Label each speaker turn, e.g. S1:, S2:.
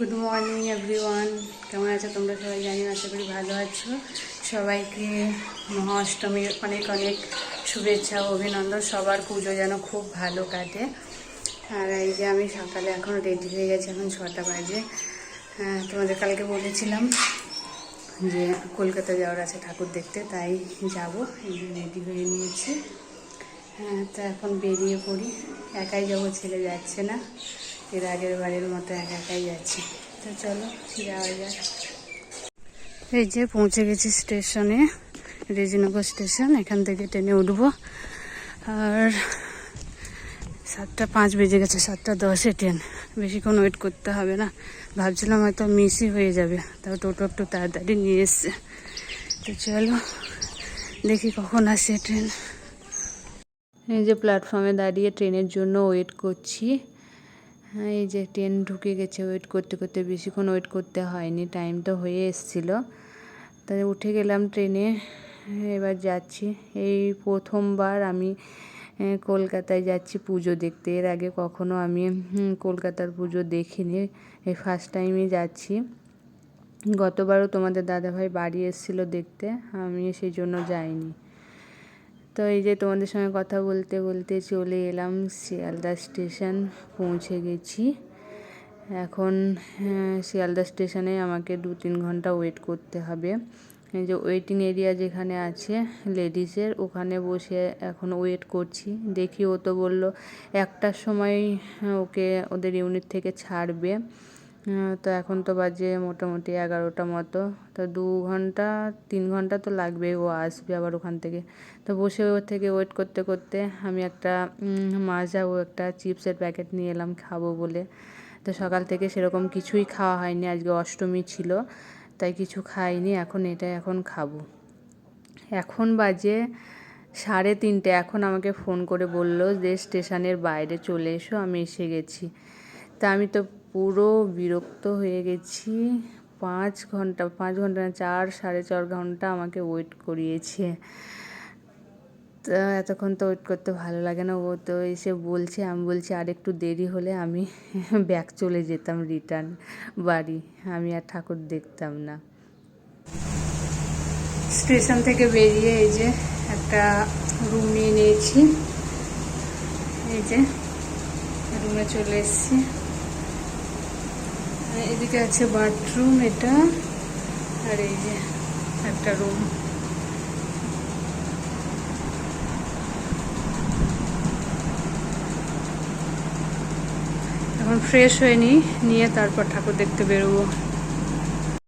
S1: Good morning everyone কেমন আছো তোমরা সবাই? জানি আশা করি ভালো আছো। সবাইকে মহা অষ্টমীর অনেক অনেক শুভেচ্ছা অভিনন্দন। সবার পুজো যেন খুব ভালো কাটে। আর এই যে আমি সকালে এখন রেডি হয়ে গেছি এখন ছটা বাজে। হ্যাঁ, তোমাদের কালকে বলেছিলাম যে কলকাতা যাওয়ার আছে ঠাকুর দেখতে তাই যাব। এই রেডি হয়ে নিয়েছি। হ্যাঁ তো এখন বেরিয়ে পড়ি। একাই যাব ছেলে যাচ্ছে না। এর আগের বাড়ির মতো একা একাই যাচ্ছি। তো চলো, যাওয়া যাক। এই যে পৌঁছে গেছি স্টেশনে, রেজিনগর স্টেশন। এখান থেকে ট্রেনে উঠবো। আর সাতটা পাঁচ বেজে গেছে, সাতটা দশে ট্রেন। বেশিক্ষণ ওয়েট করতে হবে না। ভাবছিলাম হয়তো মিসই হয়ে যাবে, তাও টোটো একটু তাড়াতাড়ি নিয়ে এসছে। তো চলো, দেখি কখন আসে ট্রেন। এই যে প্ল্যাটফর্মে দাঁড়িয়ে ট্রেনের জন্য ওয়েট করছি। হ্যাঁ এই যে ট্রেন ঢুকে গেছে ওয়েট করতে করতে, বেশিক্ষণ ওয়েট করতে হয়নি টাইম তো হয়ে এসেছিল। তাই উঠে গেলাম ট্রেনে এবার যাচ্ছি। এই প্রথমবার আমি কলকাতায় যাচ্ছি পুজো দেখতে। এর আগে কখনো আমি কলকাতার পুজো দেখিনি। এই ফার্স্ট টাইমই যাচ্ছি। গতবারও তোমাদের দাদাভাই বাড়ি এসেছিল দেখতে আমি সেই জন্য যাইনি। তো এই যে তোমাদের সঙ্গে কথা বলতে বলতে চলে এলাম শিয়ালদা স্টেশন পৌঁছে গেছি। এখন হ্যাঁ, শিয়ালদা স্টেশনে আমাকে দু তিন ঘণ্টা ওয়েট করতে হবে। এই যে ওয়েটিং এরিয়া যেখানে আছে লেডিসের ওখানে বসে এখন ওয়েট করছি। দেখি ও তো বলল একটার সময় হ্যাঁ, ওকে ওদের ইউনিট থেকে ছাড়বে। তো এখন তো বাজে মোটামুটি এগারোটা মতো। তো দু ঘণ্টা, তিন ঘণ্টা তো লাগবে ও আসবে আবার ওখান থেকে। তো বসে ওর থেকে ওয়েট করতে করতে আমি একটা মাজা ও একটা চিপসের প্যাকেট নিয়ে এলাম খাব বলে। তো সকাল থেকে সেরকম কিছুই খাওয়া হয়নি, আজকে অষ্টমী ছিল, তাই কিছু খাইনি, এখন এটা এখন খাব। এখন বাজে সাড়ে তিনটে, এখন আমাকে ফোন করে বলল যে স্টেশনের বাইরে চলে এসো, আমি এসে গেছি। তা আমি তো পুরো বিরক্ত হয়ে গেছি। পাঁচ ঘণ্টা পাঁচ ঘণ্টা না, চার, সাড়ে চার ঘণ্টা আমাকে ওয়েট করিয়েছে। তো এতক্ষণ তো ওয়েট করতে ভালো লাগে না। ও তো এসে বলছে, আমি বলছি, আর একটু দেরি হলে আমি ব্যাক চলে যেতাম রিটার্ন বাড়ি। আমি আর ঠাকুর দেখতাম না। স্টেশন থেকে বেরিয়ে এই যে একটা রুম নিয়ে নিয়েছি। এই যে রুমে চলে এসেছি। এদিকে আছে বাথরুম এটা, আর এই যে একটা রুম এখন ফ্রেশ হয়ে নিয়ে তারপর ঠাকুর দেখতে বেরোবো।